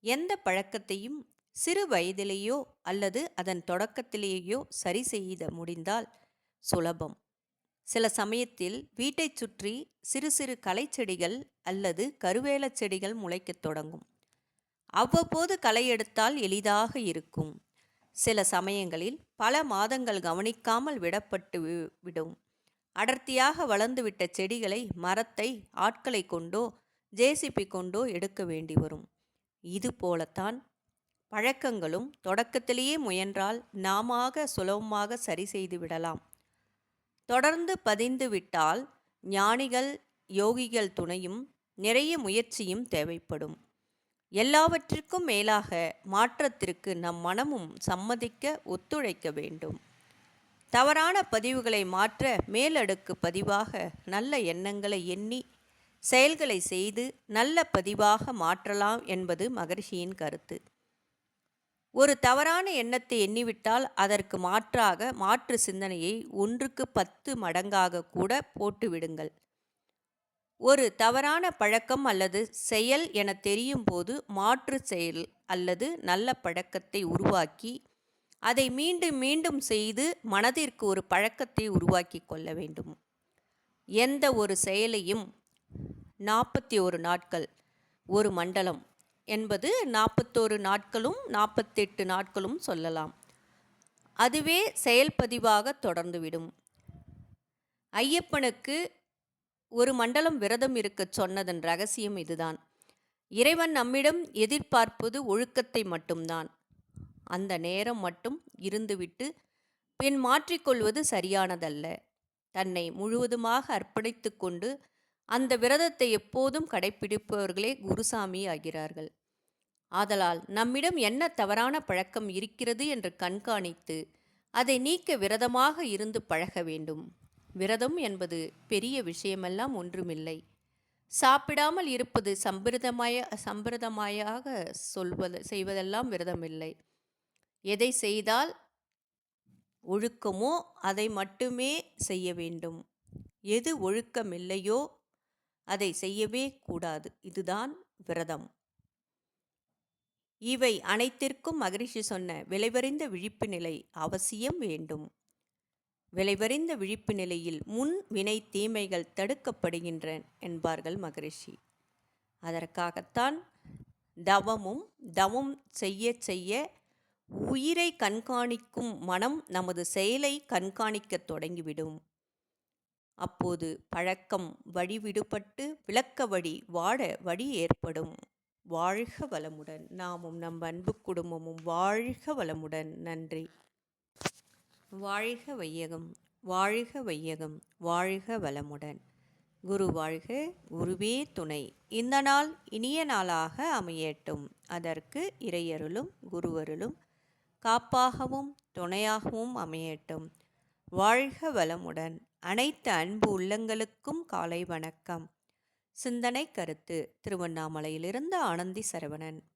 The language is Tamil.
எந்த பழக்கத்தையும் சிறு வயதிலேயோ அல்லது அதன் தொடக்கத்திலேயோ சரி செய்த முடிந்தால் சுலபம். சில சமயத்தில் வீட்டைச் சுற்றி சிறு சிறு களைச்செடிகள் அல்லது கருவேலச் செடிகள் முளைக்கத் தொடங்கும். அவ்வப்போது களை எடுத்தால் எளிதாக இருக்கும். சில சமயங்களில் பல மாதங்கள் கவனிக்காமல் விடப்பட்டு வி- விடும். அடர்த்தியாக வளர்ந்துவிட்ட செடிகளை மரத்தை ஆட்களை கொண்டோ ஜேசிபி கொண்டோ எடுக்க வேண்டி வரும். இது போலத்தான் பழக்கங்களும் தொடக்கத்திலேயே முயன்றால் நாமாக சுலபமாக சரி செய்து விடலாம். தொடர்ந்து பதிந்து விட்டால் ஞானிகள் யோகிகள் துணையும் நிறைய முயற்சியும் தேவைப்படும். எல்லாவற்றிற்கும் மேலாக மாற்றத்திற்கு நம் மனமும் சம்மதிக்க ஒத்துழைக்க வேண்டும். தவறான பதிவுகளை மாற்ற மேலடுக்கு பதிவாக நல்ல எண்ணங்களை எண்ணி செயல்களை செய்து நல்ல பதிவாக மாற்றலாம் என்பது மகரிஷியின் கருத்து. ஒரு தவறான எண்ணத்தை எண்ணிவிட்டால் அதற்கு மாற்றாக மாற்று சிந்தனையை ஒன்றுக்கு பத்து மடங்காக கூட போட்டுவிடுங்கள். ஒரு தவறான பழக்கம் அல்லது செயல் என தெரியும் போது மாற்று செயல் அல்லது நல்ல பழக்கத்தை உருவாக்கி அதை மீண்டும் மீண்டும் செய்து மனதிற்கு ஒரு பழக்கத்தை உருவாக்கி கொள்ள வேண்டும். எந்த ஒரு செயலையும் நாற்பத்தி ஒரு நாட்கள் ஒரு மண்டலம் என்பது நாற்பத்தோரு நாட்களும் நாற்பத்தெட்டு நாட்களும் சொல்லலாம். அதுவே செயல்பதிவாக தொடர்ந்துவிடும். ஐயப்பனுக்கு ஒரு மண்டலம் விரதம் இருக்கச் சொன்னதன் ரகசியம் இதுதான். இறைவன் நம்மிடம் எதிர்பார்ப்பது ஒழுக்கத்தை மட்டும்தான். அந்த நேரம் மட்டும் இருந்துவிட்டு பின் மாற்றிக்கொள்வது சரியானதல்ல. தன்னை முழுவதுமாக அர்ப்பணித்து கொண்டு அந்த விரதத்தை எப்போதும் கடைப்பிடிப்பவர்களே குருசாமி ஆகிறார்கள் ஆதலால் நம்மிடம் என்ன தவறான பழக்கம் இருக்கிறது என்று கண்காணித்து அதை நீக்க விரதமாக இருந்து பழக வேண்டும். விரதம் என்பது பெரிய விஷயமெல்லாம் ஒன்றுமில்லை. சாப்பிடாமல் இருப்பது சம்பிரதமாய சம்பிரதமாயாக சொல்வது செய்வதெல்லாம் விரதமில்லை. எதை செய்தால் ஒழுக்கமோ அதை மட்டுமே செய்ய வேண்டும். எது ஒழுக்கமில்லையோ அதை செய்யவே கூடாது. இதுதான் விரதம். இவை அனைத்திற்கும் மகரிஷி சொன்ன விளைவறிந்த விழிப்பு நிலை அவசியம் வேண்டும். விளைவறிந்த விழிப்பு நிலையில் முன் வினை தீமைகள் தடுக்கப்படுகின்றன என்பார்கள் மகரிஷி. அதற்காகத்தான் தவமும் தவம் செய்ய செய்ய உயிரை கண்காணிக்கும் மனம் நமது செயலை கண்காணிக்கத் தொடங்கிவிடும். அப்போது பழக்கம் வழி விடுபட்டு விளக்க வழி வாட வழி ஏற்படும். வாழ்க வளமுடன். நாமும் நம் அன்பு குடும்பமும் வாழ்க வளமுடன். நன்றி. வாழ்க வையகம். வாழ்க வையகம். வாழ்க வளமுடன். குரு வாழ்க குருவே துணை. இந்த நாள் இனிய நாளாக அமையட்டும். அதற்கு இறையருளும் குருவருளும் காப்பாகவும் துணையாகவும் அமையட்டும். வாழ்க வளமுடன். அனைத்து அன்பு உள்ளங்களுக்கும் காலை வணக்கம். சிந்தனை கருத்து திருவண்ணாமலையிலிருந்து ஆனந்தி சரவணன்.